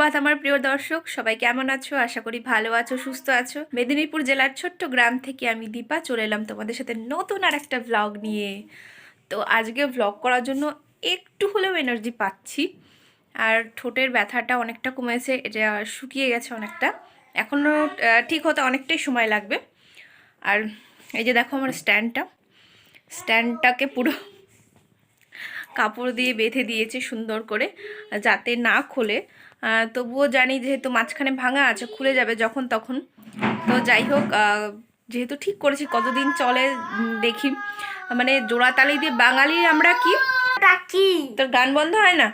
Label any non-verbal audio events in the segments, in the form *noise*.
সুপ্রভাত আমার প্রিয় দর্শক। সবাই কেমন আছো? আশা করি ভালো আছো, সুস্থ আছো। মেদিনীপুর জেলার ছোট্ট গ্রাম থেকে আমি দীপা চলে এলাম তোমাদের সাথে নতুন আর একটা ভ্লগ নিয়ে। তো আজকে ভ্লগ করার জন্য একটু হলেও এনার্জি পাচ্ছি। আর ঠোঁটের ব্যথাটা অনেকটা কমেছে, এটা শুকিয়ে গেছে অনেকটা। এখনও ঠিক হতে অনেকটাই সময় লাগবে। আর এই যে দেখো আমার স্ট্যান্ডটা স্ট্যান্ডটাকে পুরো কাপড় দিয়ে বেঁধে দিয়েছে সুন্দর করে, যাতে না খোলে। তবুও জানি যেহেতু মাঝখানে ভাঙা আছে খুলে যাবে যখন তখন। তো যাই হোক যেহেতু ঠিক করেছি কতদিন চলে দেখি। মানে জোড়াতালি দিয়ে বাঙালি আমরা কি? টাকি তোর গান বন্ধ হয় না?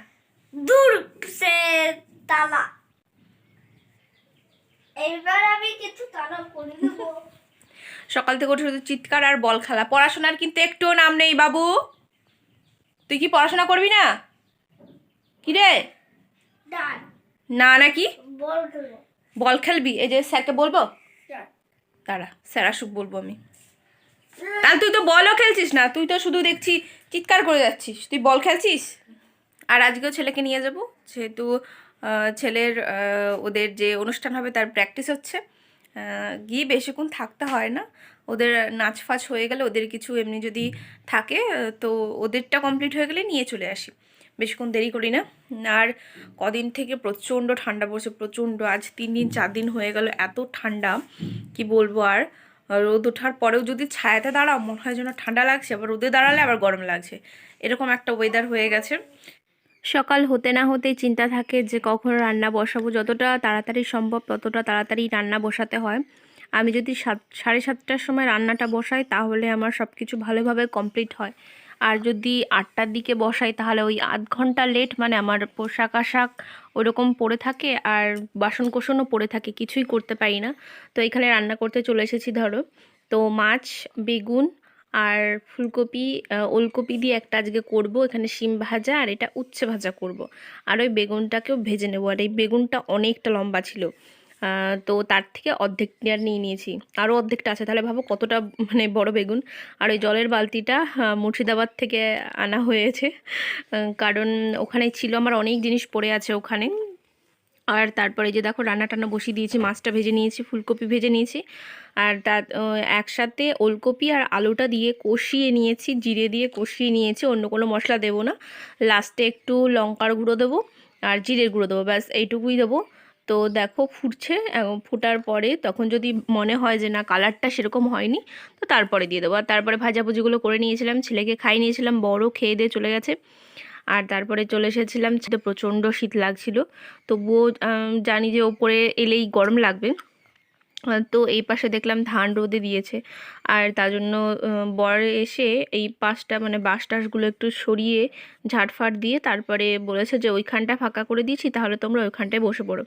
দূর সে তালা। এবার আমি কিছু তালা করে দেবো সকাল থেকে উঠে শুধু চিৎকার আর বল খেলা। পড়াশোনার কিন্তু একটুও নাম নেই বাবু। তুই কি পড়াশোনা করবি না? কি রে? ডান। না নাকি? বল খেলবি। এই যে স্যারকে বলব। দাঁড়া স্যার আসুক বলব আমি। তাহলে তুই তো বলও খেলছিস না তুই তো শুধু দেখছি চিৎকার করে যাচ্ছিস। তুই বল খেলছিস? আর আজকেও ছেলেকে নিয়ে যাব যেহেতু ছেলের ওদের যে অনুষ্ঠান হবে তার প্র্যাকটিস হচ্ছে। গিয়ে বেশিক্ষণ থাকতে হয় না। ওদের নাচ ফাচ হয়ে গেলে ওদের কিছু এমনি যদি থাকে তো ওদেরটা কমপ্লিট হয়ে গেলে নিয়ে চলে আসি। বেশিক্ষণ দেরি করি না। আর কদিন থেকে প্রচণ্ড ঠান্ডা পড়ছে প্রচণ্ড। আজ তিন দিন চার দিন হয়ে গেল এত ঠান্ডা। কি বলব আর? রোদ ওঠার পরেও যদি ছায়াতে দাঁড়াও মনে হয় যেন ঠান্ডা লাগছে। আবার রোদে দাঁড়ালে আবার গরম লাগছে। এরকম একটা ওয়েদার হয়ে গেছে। সকাল হতে না হতেই চিন্তা থাকে যে কখন রান্না বসাবো। যতটা তাড়াতাড়ি সম্ভব ততটা তাড়াতাড়ি রান্না বসাতে হয়। আমি যদি সাত, সাড়ে সাতটার সময় রান্নাটা বসাই, তাহলে আমার সব কিছু ভালোভাবে কমপ্লিট হয়। আর যদি আটটার দিকে বসাই, তাহলে ওই আধ ঘণ্টা লেট মানে আমার পোশাক আশাক ওরকম পড়ে থাকে আর বাসন কোসনও পড়ে থাকে, কিছুই করতে পারি না। তো এখানে রান্না করতে চলে এসেছি, ধরো। তো মাছ, বেগুন আর ফুলকপি ওলকপি দিয়ে একটা আজকে করব। এখানে শিম ভাজা আর এটা উচ্ছে ভাজা করব। আর ওই বেগুনটাকেও ভেজে নেব। আর এই বেগুনটা অনেকটা লম্বা ছিল। তো তার থেকে অর্ধেক অর্ধেকটা নিয়ে নিয়েছি। আরও অর্ধেকটা আছে, তাহলে ভাবো কতটা মানে বড় বেগুন। আর ওই জলের বালতিটা মুর্শিদাবাদ থেকে আনা হয়েছে। কারণ ওখানে ছিল আমার অনেক জিনিস পড়ে আছে ওখানে। আর তারপরে যে দেখো রান্না টান্না বসিয়ে দিয়েছি, মাছটা ভেজে নিয়েছি, ফুলকপি ভেজে নিয়েছি। আর তার একসাথে ওলকপি আর আলুটা দিয়ে কষিয়ে নিয়েছি, জিরে দিয়ে কষিয়ে নিয়েছি, অন্য কোনো মশলা দেবো না। লাস্টে একটু লঙ্কার গুঁড়ো দেবো আর জিরের গুঁড়ো দেবো, ব্যাস এইটুকুই দেবো। তো দেখো ফুটছে ফুটার পরে তখন যদি মনে হয় যে না কালারটা সেরকম হয়নি, তো তারপরে দিয়ে দেবো। আর তারপরে ভাজাভুজিগুলো করে নিয়েছিলাম, ছেলেকে খাই নিয়েছিলাম বড় খেয়ে দিয়ে চলে গেছে। আর তারপরে চলে এসেছিলাম সেটা প্রচণ্ড শীত লাগছিল। তবুও জানি যে ওপরে এলেই গরম লাগবে। তো এই পাশে দেখলাম ধান রোদে দিয়েছে। আর তার জন্য বর এসে এই পাশটা মানে বাঁশ টাশগুলো একটু সরিয়ে ঝাড়ফাট দিয়ে তারপরে বলেছে যে, ওইখানটা ফাঁকা করে দিয়েছি, তাহলে তোমরা ওইখানটায় বসে পড়ো।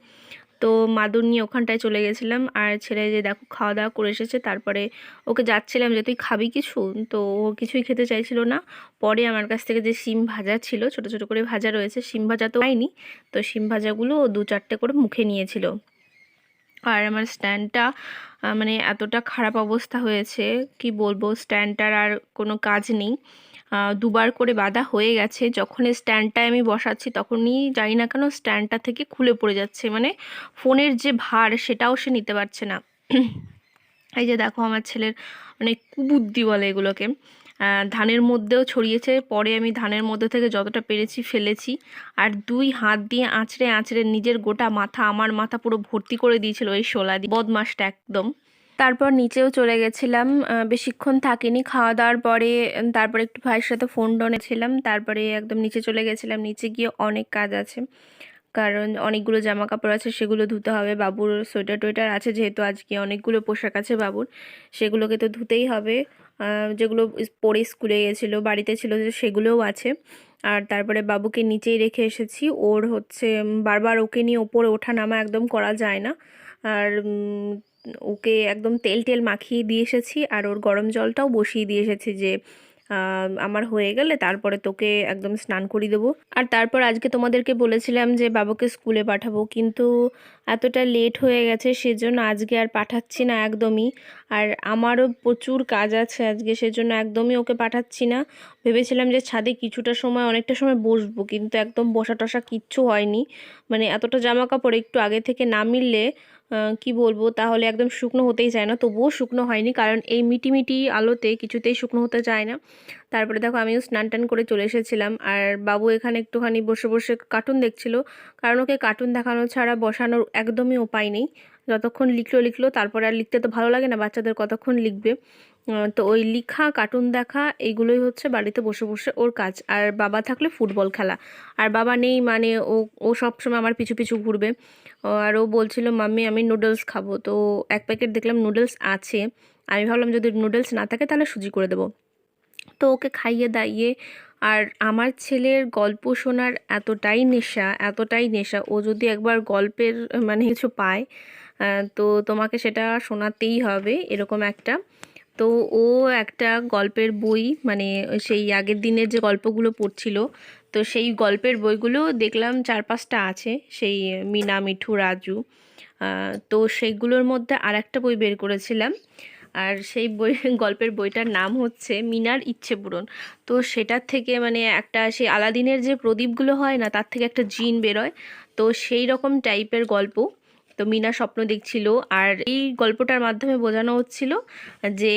তো মাদুর নিয়ে ওখানটায় চলে গেছিলাম। আর ছেলে যে, দেখো, খাওয়া দাওয়া করে এসেছে। তারপরে ওকে যাচ্ছিলাম যে, তুই খাবি কিছু? তো ও কিছুই খেতে চাইছিল না। পরে আমার কাছ থেকে যে, শিম ভাজা ছিল, ছোট ছোট করে ভাজা রয়েছে, শিম ভাজা তো পাইনি। তো শিম ভাজাগুলো ও দু চারটে করে মুখে নিয়েছিল। আর আমার স্ট্যান্ডটা মানে এতটা খারাপ অবস্থা হয়েছে, কি বলব স্ট্যান্ডটার আর কোনো কাজ নেই। দুবার করে বাধা হয়ে গেছে, যখন স্ট্যান্ডটায় আমি বসাচ্ছি তখনই জানি না কেন স্ট্যান্ডটা থেকে খুলে পড়ে যাচ্ছে মানে ফোনের যে ভার সেটাও সে নিতে পারছে না। এই যে দেখো আমার ছেলের মানে কুবুদ্ধি বলে এগুলোকে। ধানের মধ্যেও ছড়িয়েছে, পরে আমি ধানের মধ্যে থেকে যতটা পেরেছি ফেলেছি। আর দুই হাত দিয়ে আঁচড়ে আঁচড়ে নিজের গোটা মাথা, আমার মাথা পুরো ভর্তি করে দিয়েছিল এই শোলা দিয়ে। বদমাসটা একদম। তারপর নিচেও চলে গেছিলাম বেশিক্ষণ থাকিনি। খাওয়া দাওয়ার পরে, তারপরে একটু ভাইয়ের সাথে ফোন ডনেছিলাম তারপরে একদম নিচে চলে গেছিলাম। নিচে গিয়ে অনেক কাজ আছে। কারণ অনেকগুলো জামা কাপড় আছে, সেগুলো ধুতে হবে। বাবুর সোয়েটার টোয়েটার আছে যেহেতু আজকে অনেকগুলো পোশাক আছে বাবুর, সেগুলোকে তো ধুতেই হবে। যেগুলো পরে স্কুলে গেছিল বাড়িতে ছিল যে সেগুলোও আছে। আর তারপরে বাবুকে নিচেই রেখে এসেছি। ওর হচ্ছে বারবার ওকে নিয়ে ওপরে ওঠা নামা একদম করা যায় না। আর ওকে একদম তেল টেল মাখিয়ে দিয়ে এসেছি। আর ওর গরম জলটাও বসিয়ে দিয়ে এসেছি যে আমার হয়ে গেলে তারপরে তোকে একদম স্নান করিয়ে দেবো। আর তারপর আজকে তোমাদেরকে বলেছিলাম যে বাবুকে স্কুলে পাঠাবো, কিন্তু এতটা লেট হয়ে গেছে, সেজন্য আজকে আর পাঠাচ্ছি না একদমই। আর আমারও প্রচুর কাজ আছে আজকে, সেজন্য একদমই ওকে পাঠাচ্ছি না। ভেবেছিলাম যে ছাদে কিছুটা সময়, অনেকটা সময় বসবো, কিন্তু একদম বসা টসা কিচ্ছু হয়নি। মানে এতটা জামা কাপড় একটু আগে থেকে না মিললে কি বলব, তাহলে একদম শুকনো হতেই চায় না। তবুও শুকনো হয়নি, কারণ এই মিটি মিটি আলোতে কিছুতেই শুকনো হতে চায় না। তারপরে দেখো, আমিও স্নান টান করে চলে এসেছিলাম। আর বাবু এখানে একটুখানি বসে বসে কার্টুন দেখছিল। কারণ ওকে কার্টুন দেখানো ছাড়া বসানোর একদমই উপায় নেই। যতক্ষণ লিখলো লিখলো, তারপরে আর লিখতে তো ভালো লাগে না, বাচ্চাদের কতক্ষণ লিখবে। তো ওই লিখা কার্টুন দেখা এইগুলোই হচ্ছে বাড়িতে বসে বসে ওর কাজ। আর বাবা থাকলে ফুটবল খেলা। আর বাবা নেই মানে ও ও সবসময় আমার পিছু পিছু ঘুরবে। আর ও বলছিল, মাম্মি, আমি নুডলস খাব। তো এক প্যাকেট দেখলাম নুডলস আছে। আমি ভাবলাম, যদি নুডলস না থাকে, তাহলে সুজি করে দেবো। তো ওকে খাইয়ে দাইয়ে, আর আমার ছেলের গল্প শোনার এতটাই নেশা এতটাই নেশা। ও যদি একবার গল্পের মানে কিছু পায় তো তোমাকে সেটা শোনাতেই হবে, এরকম একটা। তো ও একটা গল্পের বই মানে সেই আগের দিনের যে গল্পগুলো পড়ছিল, তো সেই গল্পের বইগুলো দেখলাম চার পাঁচটা আছে, সেই মিনা, মিঠু, রাজু তো সেইগুলোর মধ্যে আর একটা বই বের করেছিলাম। আর সেই বই, *laughs* গল্পের বইটার নাম হচ্ছে মিনার ইচ্ছে পূরণ। তো সেটার থেকে মানে একটা সেই আলাদিনের যে প্রদীপগুলো হয় না, তার থেকে একটা জিন বেরোয়। তো সেই রকম টাইপের গল্প। তো মিনা স্বপ্ন দেখছিল। আর এই গল্পটার মাধ্যমে বোঝানো হচ্ছিল যে,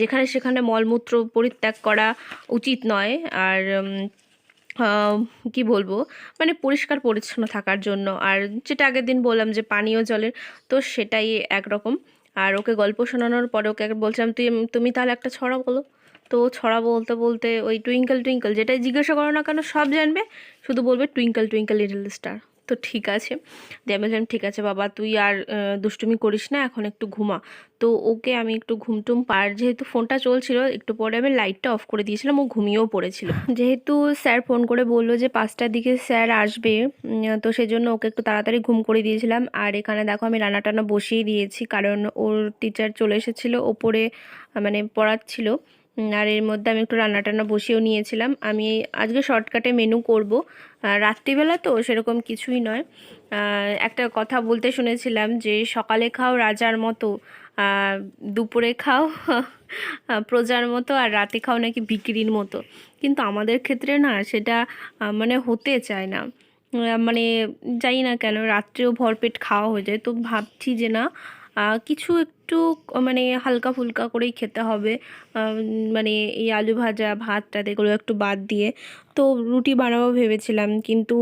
যেখানে সেখানে মলমূত্র পরিত্যাগ করা উচিত নয়। আর কি বলব? মানে পরিষ্কার পরিচ্ছন্ন থাকার জন্য। আর যেটা আগের দিন বললাম যে, পানীয় জলের, তো সেটাই একরকম। আর ওকে গল্প শোনানোর পরে ওকে বলছিলাম, তুই, তুমি তাহলে একটা ছড়া বলো। তো ছড়া বলতে বলতে ওই টুইঙ্কেল টুইঙ্কেল, যেটাই জিজ্ঞাসা করো না কেন, সব জানবে। শুধু বলবে, টুইঙ্কেল টুইঙ্কেল, লিটল স্টার। তো ঠিক আছে। দিয়ে আমি বললাম ঠিক আছে বাবা তুই আর দুষ্টুমি করিস না এখন একটু ঘুমা। তো ওকে আমি একটু ঘুমটুম পার যেহেতু ফোনটা চলছিল একটু পরে আমি লাইটটা অফ করে দিয়েছিলাম ও ঘুমিয়েও পড়েছিল। *laughs* যেহেতু স্যার ফোন করে বলল যে পাঁচটার দিকে স্যার আসবে তো সেজন্য ওকে একটু তাড়াতাড়ি ঘুম করে দিয়েছিলাম। আর এখানে দেখো আমি রান্না টানা বসিয়ে দিয়েছি কারণ ওর টিচার চলে এসেছিল ওপরে মানে পড়াচ্ছিল। আর এর মধ্যে আমি একটু রান্না টান্না বসিয়েও নিয়েছিলাম। আমি আজকে শর্টকাটে মেনু করব। রাত্রিবেলা তো সেরকম কিছুই নয়। একটা কথা বলতে শুনেছিলাম যে সকালে খাও রাজার মতো দুপুরে খাও *laughs* প্রজার মতো, আর রাতে খাও নাকি বিক্রির মতো। কিন্তু আমাদের ক্ষেত্রে না সেটা মানে হতে চায় না। মানে জানি না কেন, রাত্রেও ভরপেট খাওয়া হয়ে যায়। তো ভাবছি যে না কিছু একটু মানে হালকা ফুলকা করেই খেতে হবে। মানে এই আলু ভাজা, ভাত টাত এগুলো একটু বাদ দিয়ে। তো রুটি বানাবো ভেবেছিলাম, কিন্তু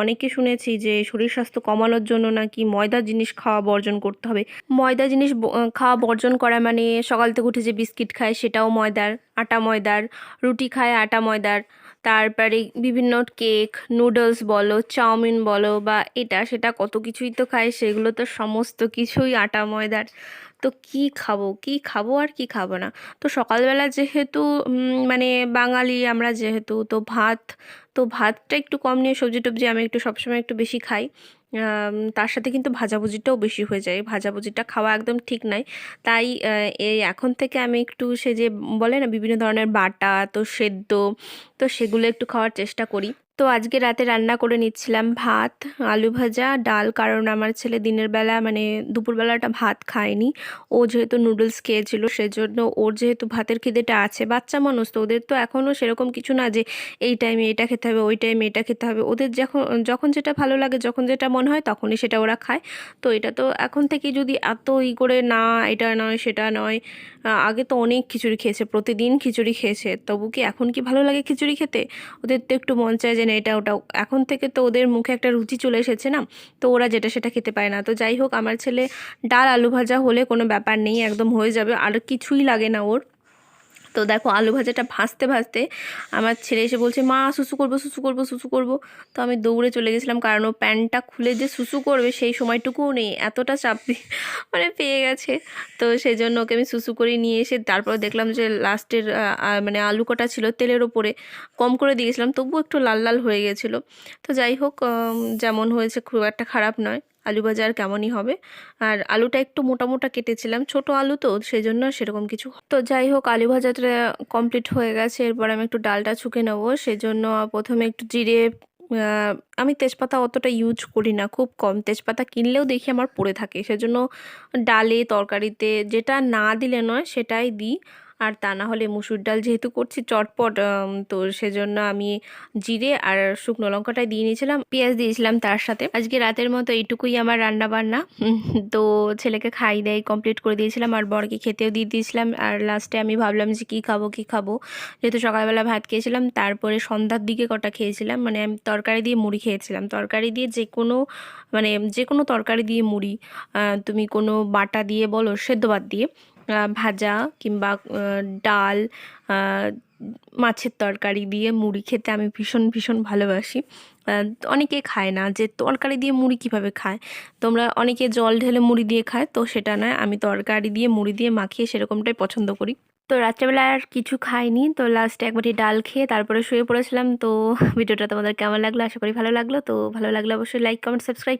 অনেকে শুনেছি যে শরীর স্বাস্থ্য কমানোর জন্য নাকি ময়দার জিনিস খাওয়া বর্জন করতে হবে। ময়দা জিনিস খাওয়া বর্জন করা মানে সকাল থেকে উঠে যে বিস্কিট খায় সেটাও ময়দার, আটা ময়দার, রুটি খায় আটা ময়দার। তারপরে বিভিন্ন কেক নুডলস বলো, চাউমিন বলো বা এটা সেটা কত কিছুই তো খায়, সেগুলো তো সমস্ত কিছুই আটা, ময়দার তো কি খাব? কি খাব আর কি খাব না? তো সকালবেলা যেহেতু মানে বাঙালি আমরা যেহেতু, তো ভাত, তো ভাতটা একটু কম নিয়ে সবজি টবজি আমি একটু সবসময় একটু বেশি খাই। তার সাথে কিন্তু ভাজাভুজিটাও বেশি হয়ে যায়। ভাজাভুজিটা খাওয়া একদম ঠিক নয় তাই এই এখন থেকে আমি একটু সে যে বলে না বিভিন্ন ধরনের বাটা, তো সেদ্ধ, তো সেগুলো একটু খাওয়ার চেষ্টা করি। তো আজকে রাতে রান্না করে নিচ্ছিলাম ভাত, আলু ভাজা, ডাল, কারণ আমার ছেলে দিনের বেলা মানে দুপুরবেলাটা ভাত খায়নি। ও যেহেতু নুডলস খেয়েছিল, সেজন্য ওর যেহেতু ভাতের খিদেটা আছে, বাচ্চা মানুষ তো ওদের তো এখনও সেরকম কিছু না যে এই টাইমে এটা খেতে হবে, ওই টাইমে এটা খেতে হবে। ওদের যখন যখন যেটা ভালো লাগে, যখন যেটা মনে হয়, তখনই সেটা ওরা খায়। তো এটা তো এখন থেকে যদি এত ই করে, না, এটা নয়, সেটা নয় আগে তো অনেক খিচুড়ি খেয়েছে, প্রতিদিন খিচুড়ি খেয়েছে, তবু কি এখন কি ভালো লাগে খিচুড়ি খেতে? ওদের তো একটু মন চায় যে না এটা ওটা, এখন থেকে তো ওদের মুখে একটা রুচি চলে এসেছে না? তো ওরা যেটা সেটা খেতে পায় না। তো যাই হোক, আমার ছেলে ডাল আলু ভাজা হলে কোনো ব্যাপার নেই, একদম হয়ে যাবে। আর কিছুই লাগে না ওর। তো দেখো আলু ভাজাটা ভাজতে ভাজতে আমার ছেলে এসে বলছে, মা, সুসু করব সুসু করব সুসু করব। তো আমি দৌড়ে চলে গেছিলাম, কারণ ও প্যান্টটা খুলে যে সুসু করবে সেই সময়টুকুও নেই, এতটা চাপ মানে পেয়ে গেছে। তো সেই জন্য ওকে আমি সুসু করে নিয়ে এসে তারপর দেখলাম যে লাস্টের মানে আলু কটা ছিল তেলের ওপরে কম করে দিয়েছিলাম তবুও একটু লাল লাল হয়ে গেছিল। তো যাই হোক যেমন হয়েছে খুব একটা খারাপ নয়। আলু ভাজা আর কেমনই হবে? আর আলুটা একটু মোটা মোটা কেটেছিলাম, ছোট আলু তো সেই জন্য সেরকম কিছু তো যাই হোক আলু ভাজাটা কমপ্লিট হয়ে গেছে, এরপর আমি একটু ডালটা ছুকে নেব, সেজন্য প্রথমে একটু জিরে আমি তেজপাতা অতটা ইউজ করি না, খুব কম, তেজপাতা কিনলেও দেখি আমার পড়ে থাকে, সেজন্য ডালে, তরকারিতে যেটা না দিলে নয়, সেটাই দিই। আর তা না হলে মুসুর ডাল যেহেতু করছি চটপট তো সেজন্য আমি জিরে আর শুকনো লঙ্কাটাই দিয়ে নিয়েছিলাম, পেঁয়াজ দিয়েছিলাম তার সাথে। আজকে রাতের মতো এইটুকুই আমার রান্না বান্না তো ছেলেকে খাই দেয় কমপ্লিট করে দিয়েছিলাম আর বরকে খেতেও দিয়ে দিয়েছিলাম। আর লাস্টে আমি ভাবলাম যে কী খাব কী খাব? যেহেতু সকালবেলা ভাত খেয়েছিলাম, তারপরে সন্ধ্যার দিকে কটা খেয়েছিলাম। মানে আমি তরকারি দিয়ে মুড়ি খেয়েছিলাম। তরকারি দিয়ে যে কোনো মানে যে কোনো তরকারি দিয়ে মুড়ি তুমি কোনো বাটা দিয়ে বলো, সেদ্ধ ভাত দিয়ে। ভাজা কিংবা ডাল মাছের তরকারি দিয়ে মুড়ি খেতে আমি ভীষণ ভীষণ ভালোবাসি। অনেকে খায় না যে তরকারি দিয়ে মুড়ি কীভাবে খায়? তোমরা অনেকে জল ঢেলে মুড়ি দিয়ে খায়, তো সেটা নয়। আমি তরকারি দিয়ে মুড়ি দিয়ে মাখিয়ে সেরকমটাই পছন্দ করি। তো রাত্রেবেলা আর কিছু খাইনি। তো লাস্টে একবারটি ডাল খেয়ে তারপরে শুয়ে পড়েছিলাম। তো ভিডিওটা তোমাদের কেমন লাগল? আশা করি ভালো লাগল। তো ভালো লাগলে অবশ্যই লাইক কমেন্ট সাবস্ক্রাইব